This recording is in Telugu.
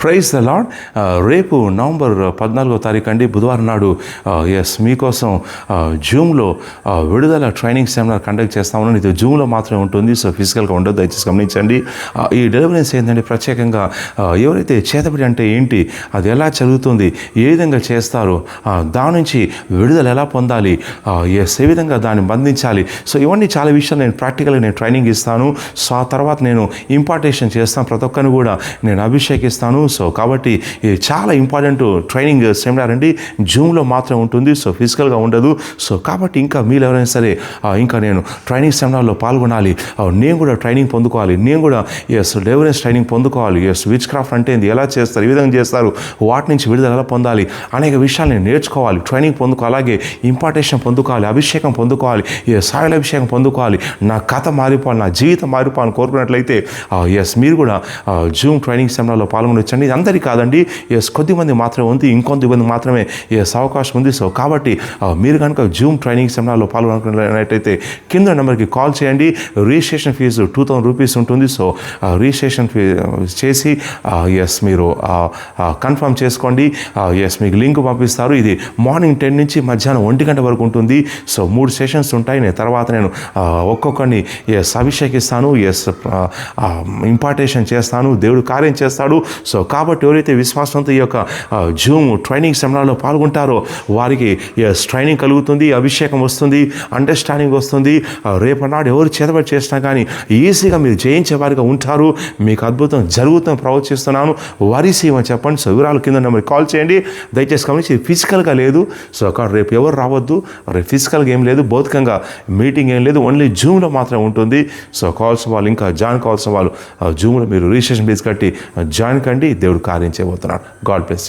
ప్రైజ్ ద లాడ్ రేపు నవంబర్ పద్నాలుగో తారీఖు అండి బుధవారం నాడు uh, ఎస్ మీకోసం uh, జూమ్లో uh, విడుదల ట్రైనింగ్ సెమినార్ కండక్ట్ చేస్తా ఉన్నాను. ఇది జూమ్లో మాత్రమే ఉంటుంది సో ఫిజికల్గా ఉండదు దయచేసి గమనించండి. ఈ డెలివరీస్ ఏంటంటే ప్రత్యేకంగా ఎవరైతే చేతబడి అంటే ఏంటి అది ఎలా జరుగుతుంది ఏ విధంగా చేస్తారు దాని నుంచి విడుదల ఎలా పొందాలి ఎస్ ఏ విధంగా దాన్ని బంధించాలి. సో ఇవన్నీ చాలా విషయాలు నేను ప్రాక్టికల్గా నేను ట్రైనింగ్ ఇస్తాను. సో ఆ తర్వాత నేను ఇంపార్టేషన్ చేస్తాను. ప్రతి ఒక్కరిని కూడా నేను అభిషేకిస్తాను. సో కాబట్టి చాలా ఇంపార్టెంట్ ట్రైనింగ్ సెమినార్ అండి. జూమ్లో మాత్రం ఉంటుంది. సో ఫిజికల్గా ఉండదు. సో కాబట్టి ఇంకా మీరు ఎవరైనా సరే uh, ఇంకా నేను ట్రైనింగ్ సెమినార్లో పాల్గొనాలి. Uh, నేను కూడా ట్రైనింగ్ పొందుకోవాలి. నేను కూడా ఎస్ డెలివరెన్స్ ట్రైనింగ్ పొందుకోవాలి. ఎస్ విచ్ క్రాఫ్ట్ అంటే ఏంది? ఎలా చేస్తారు? ఏ విధంగా చేస్తారు? వాటి నుంచి విడుదల ఎలా పొందాలి? అనేక విషయాలు నేను నేర్చుకోవాలి. ట్రైనింగ్ పొందుకో అలాగే ఇంపార్టేషన్ పొందుకోవాలి. అభిషేకం పొందుకోవాలి. ఏ సాయిల అభిషేకం పొందుకోవాలి. నా కథ మారిపోవాలి. నా జీవితం మారిపోవాలని కోరుకున్నట్లయితే uh, ఎస్ మీరు కూడా జూమ్ ట్రైనింగ్ సెమినార్లో పాల్గొనొచ్చండి ఇది అందరికీ కాదండి. ఎస్ కొద్దిమంది మాత్రమే ఉంది ఇంకొంతమంది మాత్రమే ఎస్ అవకాశం ఉంది. సో కాబట్టి మీరు కనుక జూమ్ ట్రైనింగ్ సెమినార్లో పాల్గొనట్లయితే కింద నెంబర్కి కాల్ చేయండి. Registration fees two thousand rupees ఉంటుంది. సో రిజిస్ట్రేషన్ ఫీ చేసి ఎస్ మీరు కన్ఫర్మ్ చేసుకోండి. ఎస్ మీకు లింక్ పంపిస్తారు. ఇది మార్నింగ్ టెన్ నుంచి మధ్యాహ్నం ఒంటి గంట వరకు ఉంటుంది. సో మూడు సెషన్స్ ఉంటాయి. నేను తర్వాత నేను ఒక్కొక్కరిని ఎస్ అభిషేకిస్తాను. ఎస్ ఇంపార్టేషన్ చేస్తాను. దేవుడు కార్యం చేస్తాడు. సో కాబట్టి ఎవరైతే విశ్వాసంతో ఈ యొక్క జూమ్ ట్రైనింగ్ సెమినార్లో పాల్గొంటారో వారికి ట్రైనింగ్ కలుగుతుంది అభిషేకం వస్తుంది అండర్స్టాండింగ్ వస్తుంది. రేపనాడు ఎవరు చేతబడి చేసినా కానీ ఈజీగా మీరు జయించే వారిగా ఉంటారు. మీకు అద్భుతం జరుగుతుందని ప్రవచిస్తున్నాను. వరిసి అని చెప్పండి. సో వివరాలు కింద నెంబర్ కాల్ చేయండి. దయచేసి గమనించి ఫిజికల్గా లేదు. సో అక్కడ రేపు ఎవరు రావద్దు. రేపు ఫిజికల్గా ఏం లేదు. భౌతికంగా మీటింగ్ ఏం లేదు. ఓన్లీ జూమ్లో మాత్రం ఉంటుంది. సో కాల్స్ వాళ్ళు ఇంకా జాయిన్ కావాల్సిన వాళ్ళు జూమ్లో మీరు రిజిస్ట్రేషన్ ఫీజు కట్టి జాయిన్ కండి. దేవుడు కార్యం చేయబోతున్నాడు. God bless